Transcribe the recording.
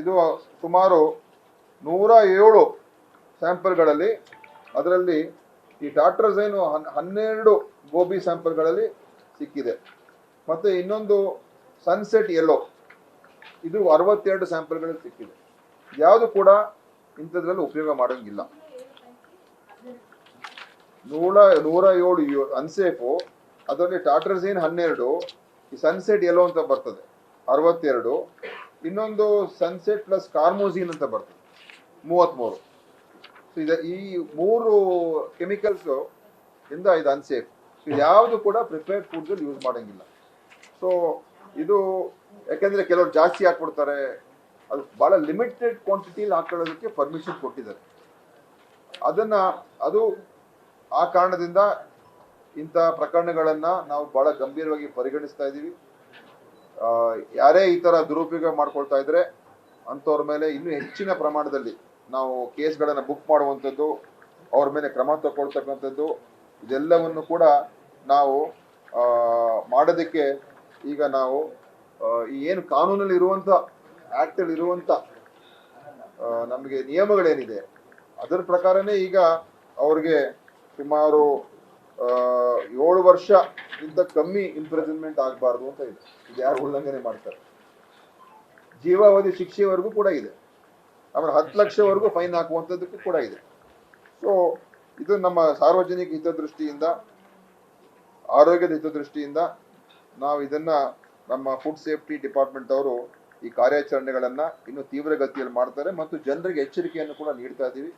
ಇದು ಸುಮಾರು ನೂರ ಏಳು ಸ್ಯಾಂಪಲ್ಗಳಲ್ಲಿ, ಅದರಲ್ಲಿ ಈ ಟಾಟ್ರಸೈನು ಹನ್, ಹನ್ನೆರಡು ಗೋಬಿ ಸ್ಯಾಂಪಲ್ಗಳಲ್ಲಿ ಸಿಕ್ಕಿದೆ. ಮತ್ತು ಇನ್ನೊಂದು ಸನ್ಸೆಟ್ ಯೆಲ್ಲೋ ಇದು ಅರವತ್ತೆರಡು ಸ್ಯಾಂಪಲ್ಗಳಲ್ಲಿ ಸಿಕ್ಕಿದೆ. ಯಾವುದು ಕೂಡ ಇಂಥದ್ರಲ್ಲಿ ಉಪಯೋಗ ಮಾಡೋಂಗಿಲ್ಲ. ನೂರ ನೂರ ಏಳು ಅನ್ಸೇಫು ಅದರಲ್ಲಿ ಟಾಟ್ರಸೈನ್ ಹನ್ನೆರಡು, ಈ ಸನ್ಸೆಟ್ ಎಲ್ಲೋ ಅಂತ ಬರ್ತದೆ, ಅರವತ್ತೆರಡು. ಇನ್ನೊಂದು ಸನ್ಸೆಟ್ ಪ್ಲಸ್ ಕಾರ್ಮೋಸಿನ್ ಅಂತ ಬರ್ತದೆ. ಮೂವತ್ತ್ಮೂರು ಸೊ ಇದು ಈ ಮೂರು ಕೆಮಿಕಲ್ಸು ಇಂದ ಇದು ಅನ್ಸೇಫ್ ಸೊ ಯಾವುದು ಕೂಡ ಪ್ರಿಪೇರ್ಡ್ ಫುಡ್ಸಲ್ಲಿ ಯೂಸ್ ಮಾಡೋಂಗಿಲ್ಲ. ಸೊ ಇದು ಯಾಕೆಂದರೆ ಕೆಲವರು ಜಾಸ್ತಿ ಹಾಕ್ಬಿಡ್ತಾರೆ. ಅದು ಭಾಳ ಲಿಮಿಟೆಡ್ ಕ್ವಾಂಟಿಟಿಲಿ ಹಾಕೊಳ್ಳೋದಕ್ಕೆ ಪರ್ಮಿಷನ್ ಕೊಟ್ಟಿದ್ದಾರೆ. ಅದನ್ನು, ಅದು ಆ ಕಾರಣದಿಂದ ಇಂಥ ಪ್ರಕರಣಗಳನ್ನು ನಾವು ಭಾಳ ಗಂಭೀರವಾಗಿ ಪರಿಗಣಿಸ್ತಾ ಇದ್ದೀವಿ. ಯಾರೇ ಈ ಥರ ದುರುಪಯೋಗ ಮಾಡ್ಕೊಳ್ತಾ ಇದ್ರೆ ಅಂಥವ್ರ ಮೇಲೆ ಇನ್ನೂ ಹೆಚ್ಚಿನ ಪ್ರಮಾಣದಲ್ಲಿ ನಾವು ಕೇಸ್ಗಳನ್ನು ಬುಕ್ ಮಾಡುವಂಥದ್ದು, ಅವ್ರ ಮೇಲೆ ಕ್ರಮ ತಗೊಳ್ತಕ್ಕಂಥದ್ದು ಇದೆಲ್ಲವನ್ನು ಕೂಡ ನಾವು ಮಾಡೋದಕ್ಕೆ ಈಗ ನಾವು ಏನು ಕಾನೂನಲ್ಲಿ ಇರುವಂಥ ಆ್ಯಕ್ಟಲ್ಲಿ ಇರುವಂಥ ನಮಗೆ ನಿಯಮಗಳೇನಿದೆ, ಅದರ ಪ್ರಕಾರನೇ ಈಗ ಅವ್ರಿಗೆ ಸುಮಾರು ಏಳು ವರ್ಷ ಇಂತ ಕಮ್ಮಿ ಇಂಪ್ರೆಸನ್ಮೆಂಟ್ ಆಗಬಾರ್ದು ಅಂತ ಇದೆ. ಇದು ಯಾರು ಉಲ್ಲಂಘನೆ ಮಾಡ್ತಾರೆ? ಜೀವಾವಧಿ ಶಿಕ್ಷೆವರೆಗೂ ಕೂಡ ಇದೆ. ಆಮೇಲೆ ಹತ್ತು ಲಕ್ಷವರೆಗೂ ಫೈನ್ ಹಾಕುವಂಥದ್ದಕ್ಕೂ ಕೂಡ ಇದೆ. ಸೊ ಇದು ನಮ್ಮ ಸಾರ್ವಜನಿಕ ಹಿತದೃಷ್ಟಿಯಿಂದ ಆರೋಗ್ಯದ ಹಿತದೃಷ್ಟಿಯಿಂದ ನಾವು ಇದನ್ನು ನಮ್ಮ ಫುಡ್ ಸೇಫ್ಟಿ ಡಿಪಾರ್ಟ್ಮೆಂಟ್ ಅವರು ಈ ಕಾರ್ಯಾಚರಣೆಗಳನ್ನು ಇನ್ನೂ ತೀವ್ರಗತಿಯಲ್ಲಿ ಮಾಡ್ತಾರೆ ಮತ್ತು ಜನರಿಗೆ ಎಚ್ಚರಿಕೆಯನ್ನು ಕೂಡ ನೀಡ್ತಾ ಇದ್ದೀವಿ.